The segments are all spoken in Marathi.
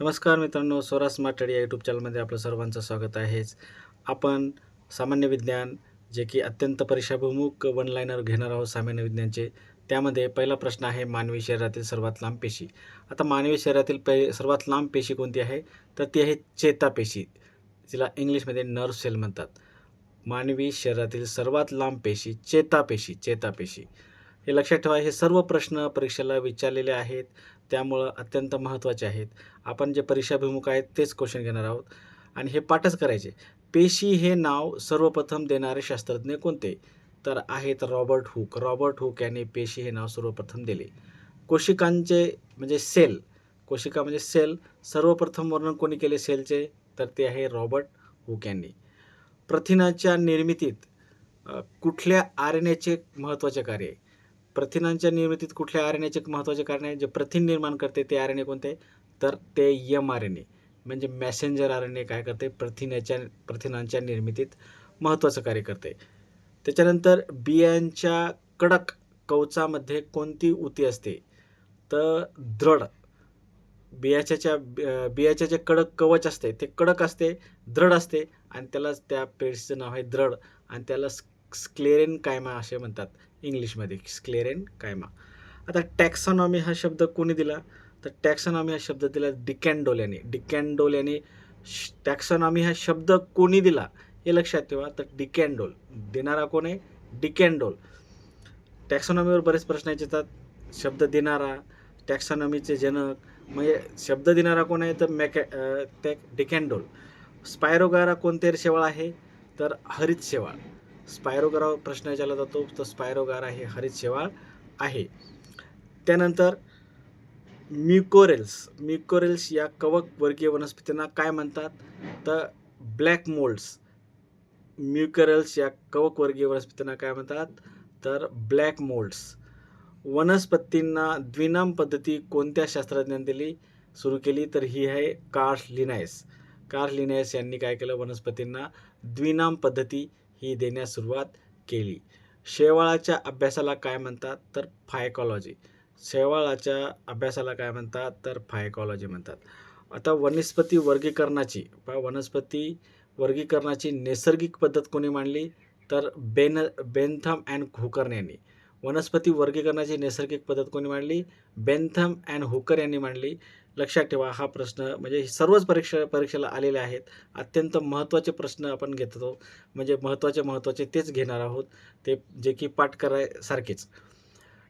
नमस्कार मित्रांनो स्वरा स्मार्ट स्टडी या यूट्यूब चॅनलमध्ये आपलं सर्वांचं स्वागत आहेच. आपण सामान्य विज्ञान जे की अत्यंत परीक्षाभिमुख वन लाईनर घेणार आहोत सामान्य विज्ञानचे त्यामध्ये पहिला प्रश्न आहे मानवी शरीरातील सर्वात लांब पेशी. आता मानवी शरीरातील पे सर्वात लांब पेशी कोणती आहे? तर ती आहे चेतापेशी तिला इंग्लिशमध्ये नर्व सेल म्हणतात. मानवी शरीरातील सर्वात लांब पेशी चेतापेशी चेतापेशी. हे लक्षात ठेवा हे सर्व प्रश्न परीक्षेला विचारलेले आहेत. त्यामुळं अत्यंत महत्त्वाचे आहेत. आपण जे परीक्षाभिमुख आहेत तेच क्वेश्चन घेणार आहोत. आणि हे पाठच करायचे. पेशी हे नाव सर्वप्रथम देणारे शास्त्रज्ञ कोणते? तर आहेत रॉबर्ट हुक. रॉबर्ट हुक यांनी पेशी हे नाव सर्वप्रथम दिले. कोशिकांचे म्हणजे सेल कोशिका म्हणजे सेल सर्वप्रथम वर्णन कोणी केले सेलचे? तर ते आहे रॉबर्ट हुक यांनी. प्रथिनाच्या निर्मितीत कुठल्या आर एन एचे महत्त्वाचे कार्य आहे? प्रथिनांच्या निर्मितीत कुठल्या आर एन एचे महत्त्वाचे कारण आहे जे प्रथिन निर्माण करते ते आर एन ए कोणते? तर ते यम आर एन ए. म्हणजे मॅसेंजर आर एन ए काय करते? प्रथिनाच्या प्रथिनांच्या निर्मितीत महत्त्वाचं कार्य करते. त्याच्यानंतर बियांच्या कडक कवचामध्ये कोणती ऊती असते? तर दृढ. बियाच्या ज्या बियाच्या जे कडक कवच असते ते कडक असते दृढ असते आणि त्यालाच त्या पेड्सचं नाव आहे दृढ. आणि त्याला स्क्लेरेन कायमा असे म्हणतात. इंग्लिशमध्ये स्क्लेरेन कायमा. आता टॅक्सॉनॉमी हा शब्द कोणी दिला? तर टॅक्सॉनॉमी हा शब्द दिला डिकॅन्डोल याने डिकॅन्डोल याने टॅक्सॉनॉमी हा शब्द कोणी दिला? हे लक्षात ठेवा. तर डिकॅन्डोल. देणारा कोण आहे? डिकॅन्डोल. टॅक्सॉनॉमीवर बरेच प्रश्न येतात. शब्द देणारा टॅक्सॉनॉमीचे जनक म्हणजे शब्द देणारा कोण आहे? तर मॅकॅ टॅक ते डिकॅन्डोल. स्पायरोगारा कोणते शेवाळ आहे? तर हरित शेवाळ स्पायरोगारा प्रश्न विचारला जातो तर स्पायरोगारा हे हरित शेवाळ आहे. त्यानंतर म्युकोरेल्स म्युकोरेल्स या कवक वर्गीय वनस्पतींना काय म्हणतात? तर ब्लॅक मोल्ड्स म्युकोरेल्स या कवक वर्गीय वनस्पतींना काय म्हणतात? तर ब्लॅक मोल्ड्स. वनस्पतींना द्विनाम पद्धती कोणत्या शास्त्रज्ञांनी दिली? सुरू केली तर ही आहे कार्स लिनायस. कार्स लिनायस यांनी काय केलं? वनस्पतींना द्विनाम पद्धती ही देण्यास सुरुवात केली. शेवाळाच्या अभ्यासाला काय म्हणतात? तर फायकॉलॉजी शेवाळाच्या अभ्यासाला काय म्हणतात? तर फायकॉलॉजी म्हणतात. आता वनस्पती वर्गीकरणाची पहा वनस्पती वर्गीकरणाची नैसर्गिक पद्धत कोणी मांडली? तर बेन बेंथम अँड हुकर यांनी. वनस्पती वर्गीकरणाची नैसर्गिक पद्धत कोणी मांडली? बेंथम अँड हुकर यांनी मांडली. लक्षात ठेवा हा प्रश्न म्हणजे हे सर्वच परीक्षा परीक्षेला आलेले आहेत. अत्यंत महत्त्वाचे प्रश्न आपण घेतो म्हणजे महत्त्वाचे महत्त्वाचे तेच घेणार आहोत. ते जे की पाठ करायसारखेच.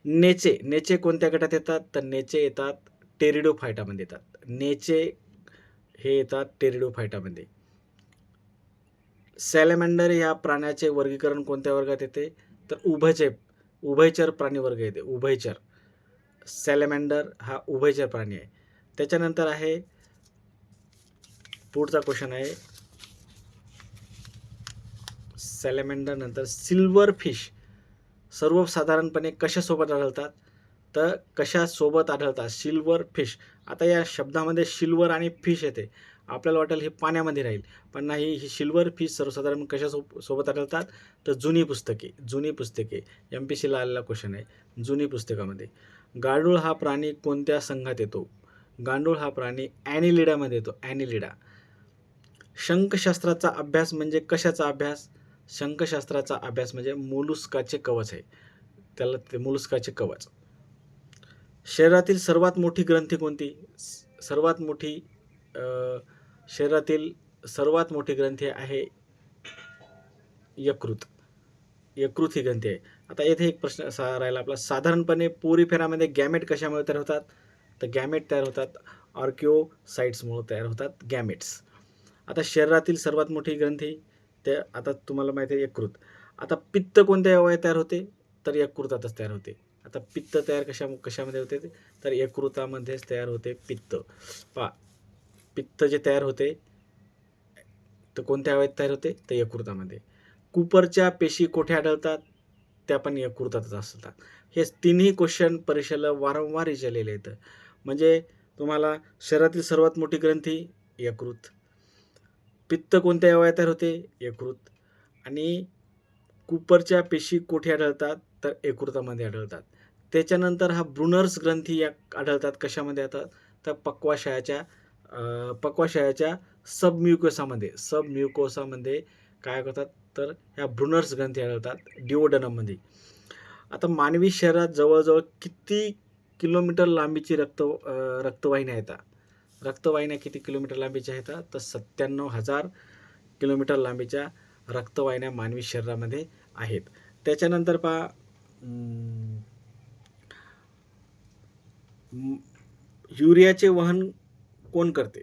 नेचे नेचे कोणत्या गटात येतात? तर नेचे येतात टेरिडोफायटामध्ये येतात. नेचे हे येतात टेरिडोफायटामध्ये. सॅलेमँडर या प्राण्याचे वर्गीकरण कोणत्या वर्गात येते? तर उभयचे उभयचर प्राणी वर्ग येते. उभयचर. सॅलेमँडर हा उभयचर प्राणी आहे. त्याच्यानंतर आहे पुढचा क्वेश्चन आहे सॅलेमेंडर नंतर सिल्वर फिश सर्वसाधारणपणे कशासोबत आढळतात? तर कशासोबत आढळतात? सिल्वर फिश आता या शब्दामध्ये सिल्वर आणि फिश येते. आपल्याला वाटेल हे पाण्यामध्ये राहील. पण नाही ही सिल्वर फिश सर्वसाधारण कशा सो सोबत आढळतात? तर जुनी पुस्तके जुनी पुस्तके. एम पी सीला आलेला क्वेश्चन आहे. जुनी पुस्तकामध्ये. गाडूळ हा प्राणी कोणत्या संघात येतो? गांडूळ हा प्राणी ॲनिलिडामध्ये येतो ॲनिलिडा. शंखशास्त्राचा अभ्यास म्हणजे कशाचा अभ्यास? शंखशास्त्राचा अभ्यास म्हणजे मोलुस्काचे कवच आहे. त्याला ते मोलुस्काचे कवच. शरीरातील सर्वात मोठी ग्रंथी कोणती? सर्वात मोठी शरीरातील सर्वात मोठी ग्रंथी आहे यकृत. यकृत ही ग्रंथी आहे. आता येथे एक प्रश्न असा राहिला आपला. साधारणपणे पोरीफेरामध्ये गॅमेट कशामुळे तयार होतात? तर गॅमेट तयार होतात. ऑर्किओसाईट्समुळं तयार होतात गॅमेट्स. आता शरीरातील सर्वात मोठी ग्रंथी ते आता तुम्हाला माहिती आहे यकृत. आता पित्त कोणत्या अवयवात तयार होते? तर यकृतातच तयार होते. आता पित्त तयार कशा कशामध्ये होते? तर यकृतामध्येच तयार होते पित्त. पा पित्त जे तयार होते तर कोणत्या अवयवात तयार होते? तर यकृतामध्ये. कुपरच्या पेशी कोठे आढळतात? त्या पण यकृतातच असतात हे तिन्ही क्वेश्चन परीक्षेला वारंवार विचारलेले आहेत. म्हणजे तुम्हाला शरीरातील सर्वात मोठी ग्रंथी यकृत. पित्त कोणत्या अवयवात तयार होते? यकृत. आणि कुपरच्या पेशी कोठे आढळतात? तर यकृतामध्ये आढळतात. त्याच्यानंतर हा ब्रुनर्स ग्रंथी या आढळतात कशामध्ये येतात तर पक्वाशयाच्या पक्वाशयाच्या सबम्युकोसामध्ये. सबम्युकोसामध्ये काय करतात तर ह्या ब्रुनर्स ग्रंथी आढळतात डिओडनममध्ये. आता मानवी शरीरात जवळजवळ किती किलोमीटर लांबीची रक्त रक्तवाहिन्या आहेत रक्तवाहिन्या किती किलोमीटर लांबीच्या आहेत तर सत्त्याण्णव हजार किलोमीटर लांबीच्या रक्तवाहिन्या मानवी शरीरामध्ये आहेत. त्याच्यानंतर पहा युरियाचे वहन कोण करते?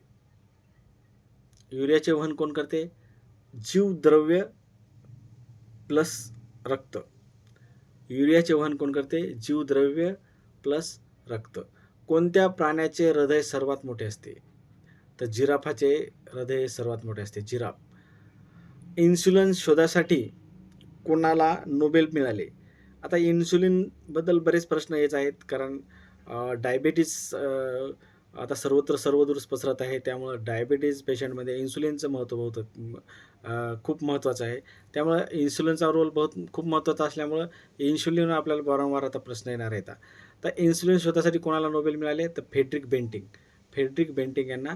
युरियाचे वहन कोण करते? जीवद्रव्य प्लस रक्त. युरियाचे वहन कोण करते? जीवद्रव्य प्लस रक्त. कोणत्या प्राण्याचे हृदय सर्वात मोठे असते? तर जिराफाचे हृदय सर्वात मोठे असते. जिराफ. इन्सुलिन शोधासाठी कोणाला नोबेल मिळाले? आता इन्सुलिनबद्दल बरेच प्रश्न येत आहेत कारण डायबेटीस आता सर्वत्र सर्वदूर पसरत आहे त्यामुळं डायबेटीज पेशंटमध्ये इन्सुलिनचं महत्त्व बहुत खूप महत्त्वाचं आहे. त्यामुळं इन्सुलिनचा रोल बहुत खूप महत्त्वाचा असल्यामुळं इन्सुलिन आपल्याला वारंवार आता प्रश्न येणार आहेत. तर इन्सुलिन शोधासाठी कोणाला नोबेल मिळाले? तर फेड्रिक बेंटिंग फेड्रिक बेंटिंग यांना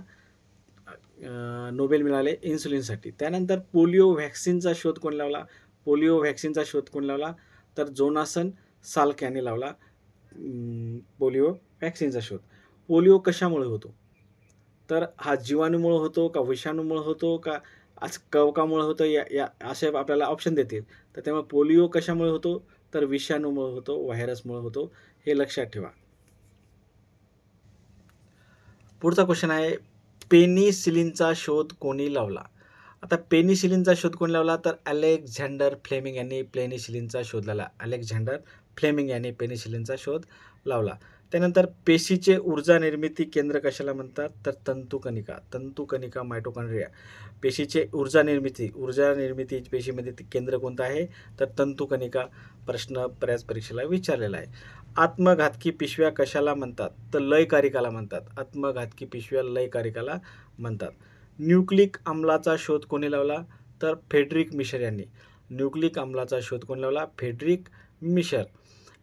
नोबेल मिळाले इन्सुलिनसाठी त्यानंतर पोलिओ व्हॅक्सिनचा शोध कोण लावला? पोलिओ व्हॅक्सिनचा शोध कोण लावला? तर जोनासन साल्क यांनी लावला पोलिओ व्हॅक्सिनचा शोध. पोलिओ कशामुळे होतो? तर हा जीवाणूमुळे होतो का विषाणूमुळे होतो का आज कवकामुळे होतं? या या असे आपल्याला ऑप्शन देतील. तर त्यामुळे पोलिओ कशामुळे होतो? तर विषाणूमुळे होतो व्हायरसमुळे होतो. हे लक्षात ठेवा. पुढचा क्वेश्चन आहे पेनिसिलिनचा शोध कोणी लावला? आता पेनिसिलिनचा शोध कोणी लावला? तर अलेक्झांडर फ्लेमिंग यांनी पेनिसिलिनचा शोध लावला. अलेक्झांडर फ्लेमिंग यांनी पेनिसिलिनचा शोध लावला. त्यानंतर पेशीचे ऊर्जा निर्मिती केंद्र कशाला म्हणतात? तर तंतुकणिका तंतुकणिका मायटोकॉन्ड्रिया पेशीचे ऊर्जा निर्मिती ऊर्जा निर्मिती पेशीमध्ये ते केंद्र कोणतं आहे? तर तंतुकणिका प्रश्न बऱ्याच परीक्षेला विचारलेला आहे. आत्मघातकी पिशव्या कशाला म्हणतात? तर लयकारिकाला म्हणतात. आत्मघातकी पिशव्या लयकारिकाला म्हणतात. न्यूक्लिक आम्लाचा शोध कोणी लावला? तर फेड्रिक मिशर यांनी. न्यूक्लिक आम्लाचा शोध कोणी लावला? Frederick Miescher.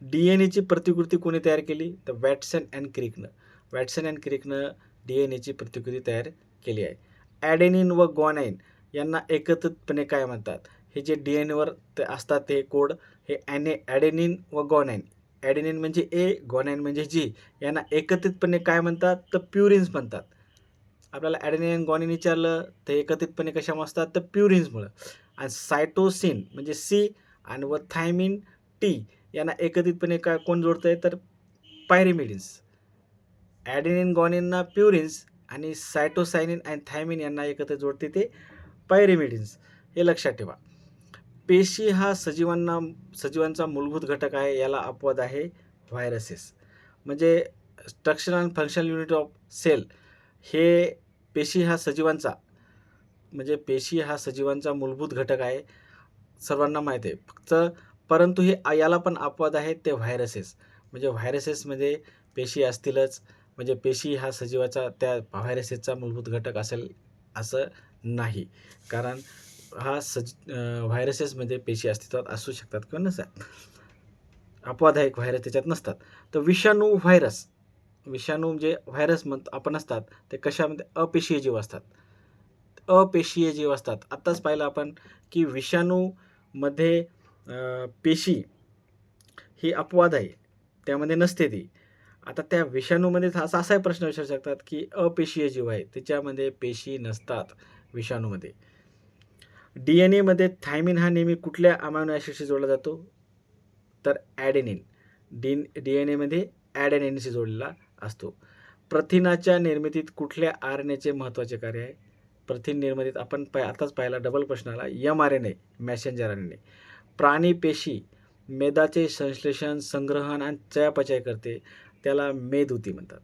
डी एन एची प्रतिकृती कोणी तयार केली? तर वॅटसन अँड क्रिकनं वॅटसन अँड क्रिकनं डी एन एची प्रतिकृती तयार केली आहे. ॲडेनिन व गॉनाइन यांना एकत्रितपणे काय म्हणतात? हे जे डी एन एवर ते असतात ते कोड हे ॲने ॲडेनिन व गॉनाईन ॲडेनिन म्हणजे ए गॉनाईन म्हणजे जी. यांना एकत्रितपणे काय म्हणतात? तर प्युरिन्स म्हणतात. आपल्याला ॲडेनिन आणि गॉनिन विचारलं तर एकत्रितपणे कशामुळे असतात? तर प्युरिन्समुळं. आणि सायटोसिन म्हणजे सी आणि व थायमिन टी यांना एकत्रितपणे का कोण जोडतं आहे तर पायरेमिडिन्स ॲडेनिन गॉनिनना प्युरिन्स आणि सायटोसायनिन आणि थायमिन यांना एकत्र जोडते ते पायरेमिडिन्स हे लक्षात ठेवा. पेशी हा सजीवांना सजीवांचा मूलभूत घटक आहे याला अपवाद आहे व्हायरसेस म्हणजे structure and functional unit of cell हे पेशी हा सजीवांचा म्हणजे पेशी हा सजीवांचा मूलभूत घटक आहे. सर्वांना माहीत आहे. फक्त परंतु हे याला पण अपवाद आहेत ते व्हायरसेस. म्हणजे व्हायरसेसमध्ये पेशी असतीलच. म्हणजे पेशी हा सजीवाचा त्या व्हायरसेसचा मूलभूत घटक असेल असं नाही. कारण हा सज व्हायरसेसमध्ये पेशी अस्तित्वात असू शकतात किंवा नसतात. अपवाद आहे व्हायरस त्याच्यात नसतात. तर विषाणू व्हायरस विषाणू जे व्हायरस म्हणतो आपण असतात ते कशामध्ये? अपेशीय जीव असतात. अपेशीय जीव असतात. आत्ताच पाहिलं आपण की विषाणूमध्ये पेशी ही अपवाद आहे. त्यामध्ये नसते ती. आता त्या विषाणूमध्ये असा असाही प्रश्न विचारू शकतात की अपेशीय जीव आहे त्याच्यामध्ये पेशी नसतात विषाणूमध्ये. डी एन एमध्ये थायमिन हा नेहमी कुठल्या अमायनो ॲसिडशी जोडला जातो? तर ॲडेनिन. डी डी एन एमध्ये ॲडेनिनशी जोडलेला असतो. प्रथिनाच्या निर्मितीत कुठल्या आर एन एचे महत्त्वाचे कार्य आहे? प्रथिन निर्मितीत आपण पाय आताच पाहिला डबल प्रश्न आला M R N A messenger R N A प्राणी पेशी मेदाचे संश्लेषण संग्रहण आणि चयापचय करते. त्याला मेदुती म्हणतात.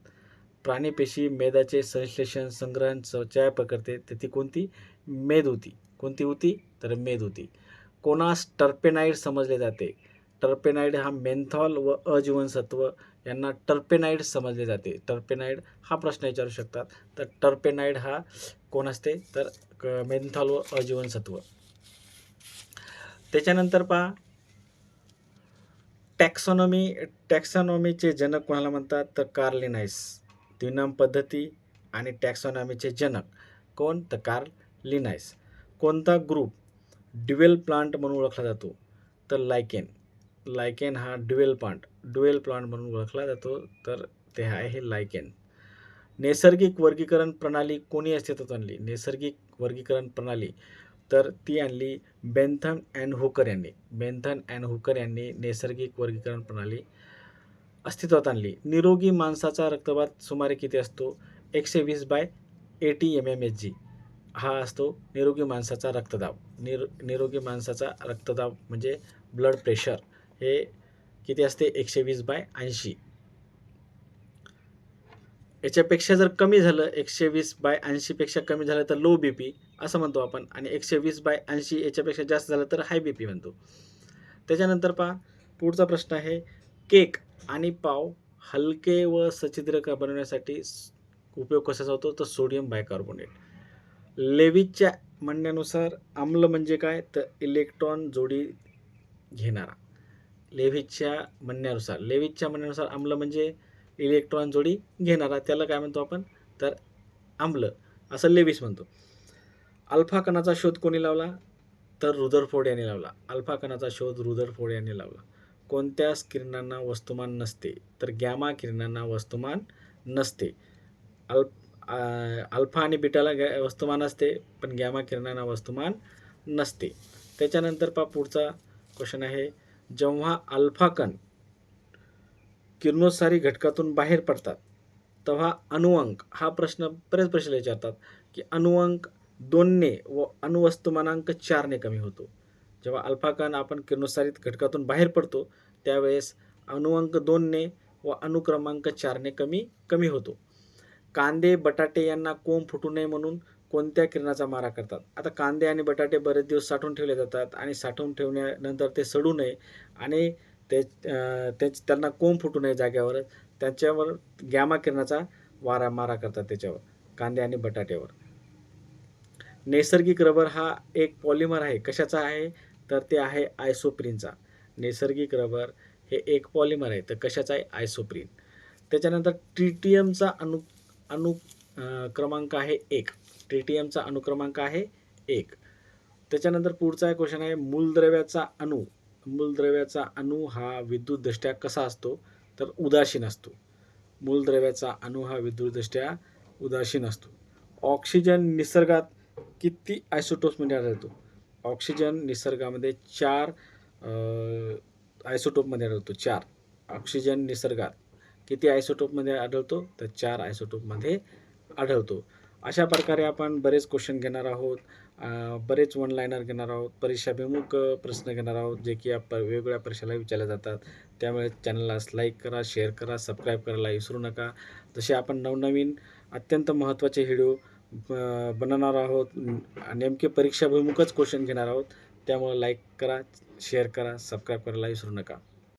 प्राणी पेशी मेदाचे संश्लेषण संग्रहण च- चयापचय करते. तर ती कोणती? मेदुती कोणती होती तर मेदुती कोणास टर्पेनाईड समजले जाते? टर्पेनाईड हा मेंथॉल व अजीवनसत्व यांना टर्पेनाईड समजले जाते. टर्पेनाईड हा प्रश्न विचारू शकतात. तर टर्पेनाईड हा कोण असते? तर क- व अजीवनसत्व. त्याच्यानंतर पहा. टॅक्सॉनॉमी टॅक्सॉनॉमीचे जनक कोणाला म्हणतात? तर कार्लिनाइस द्विनाम पद्धती आणि टॅक्सॉनॉमीचे जनक. कोण? तर कार्ल लिनाईस कोणता ग्रुप ड्युएल प्लांट म्हणून ओळखला जातो. तर लायकेन लायकेन हा ड्युएल प्लांट ड्युएल प्लांट म्हणून ओळखला जातो. तर ते आहे लायकेन नैसर्गिक वर्गीकरण प्रणाली कोणी अस्तित्वात आणली? नैसर्गिक वर्गीकरण प्रणाली. तर ती आणली बेंथम अँड हुकर यांनी. बेंथन अँड हुकर यांनी नैसर्गिक वर्गीकरण प्रणाली अस्तित्वात आणली. निरोगी माणसाचा रक्तपात सुमारे किती असतो? एकशे वीस by eighty M M H G हा असतो निरोगी माणसाचा रक्तदाब. निरो निरोगी माणसाचा रक्तदाब म्हणजे ब्लड प्रेशर हे किती असते? एकशे वीस बाय ऐंशी. याच्यापेक्षा जर कमी झालं एकशे वीस बाय ऐंशीपेक्षा कमी झालं तर लो बी पी असं म्हणतो आपण. आणि एकशे वीस बाय ऐंशी याच्यापेक्षा जास्त झालं तर हाय बी पी म्हणतो. त्याच्यानंतर पहा पुढचा प्रश्न आहे केक आणि पाव हलके व सच्छिद्र क- बनवण्यासाठी उपयोग कशाचा होतो? तर सोडियम बायकार्बोनेट. लेविसच्या म्हणण्यानुसार आम्ल म्हणजे काय? तर इलेक्ट्रॉन जोडी घेणारा. लेव्हिजच्या म्हणण्यानुसार लेव्हिजच्या म्हणण्यानुसार आम्ल म्हणजे इलेक्ट्रॉन जोडी घेणारा. त्याला काय म्हणतो आपण? तर आम्ल. असं लेविस म्हणतो. अल्फा कणाचा शोध कोणी लावला? तर रुदरफोर्ड यांनी लावला. अल्फा कणाचा शोध रुदरफोर्ड यांनी लावला. कोणत्याच किरणांना वस्तुमान नसते तर गॅमा किरणांना वस्तुमान नसते. अल् अल्फा आणि बिटाला गॅ वस्तुमान असते पण गॅमा किरणांना वस्तुमान नसते. त्याच्यानंतर पा पुढचा क्वेश्चन आहे. जेव्हा अल्फा कण किरणोत्सारी घटकातून बाहेर पडतात तेव्हा अणुअंक हा प्रश्न बरेच प्रश्न विचारतात की अणुअंक दोनने व अणुवस्तुमानांक चारने कमी होतो. जेव्हा अल्फाकण आपण किरणोत्सारित घटकातून बाहेर पडतो त्यावेळेस अणुअंक दोनने व अणुक्रमांक चारने कमी कमी होतो. कांदे बटाटे यांना कोंब फुटू नये म्हणून कोणत्या किरणाचा मारा करतात? आता कांदे आणि बटाटे बरेच दिवस साठवून ठेवले जातात आणि साठवून ठेवल्यानंतर ते सडू नये आणि ते ते त्यांना कोंब फुटू नये जाग्यावर त्याच्यावर गॅमा किरणाचा वारा मारा करतात त्याच्यावर कांदे आणि बटाट्यावर. नैसर्गिक रबर हा एक पॉलिमर आहे. कशाचा आहे? तर ते आहे आयसोप्रिनचा नैसर्गिक रबर हे एक पॉलिमर आहे. तर कशाचा आहे? आयसोप्रिन त्याच्यानंतर ट्रिटियमचा अणु अणु क्रमांक आहे एक. ट्रिटियमचा अणुक्रमांक आहे एक. त्याच्यानंतर पुढचा क्वेश्चन आहे मूलद्रव्याचा अणू. मूलद्रव्याचा अणू हा विद्युतदृष्ट्या कसा असतो? तर उदासीन असतो. मूलद्रव्याचा अणू हा विद्युतदृष्ट्या उदासीन असतो. ऑक्सिजन निसर्गात किती आयसोटोप्समध्ये आढळतो? ऑक्सिजन निसर्गामध्ये चार आयसोटोपमध्ये आढळतो. चार. ऑक्सिजन निसर्गात किती आयसोटोपमध्ये आढळतो? तर चार आयसोटोपमध्ये आढळतो. अशा प्रकारे आपण बरेच क्वेश्चन घेणार आहोत. बरेच वन लायनर घेणार आहोत. परीक्षाभिमुख प्रश्न घेणार आहोत जे की आप वेगवेगळ्या परीक्षेला विचारले जातात. त्यामुळे चॅनलला लाईक करा शेअर करा सबस्क्राईब करायला विसरू नका. जसे आपण नवनवीन अत्यंत महत्त्वाचे व्हिडिओ बनणार बनवणार आहोत. नेमके परीक्षाभिमुखच क्वेश्चन घेणार आहोत. त्यामुळे लाईक करा शेअर करा सबस्क्राईब करायला विसरू नका.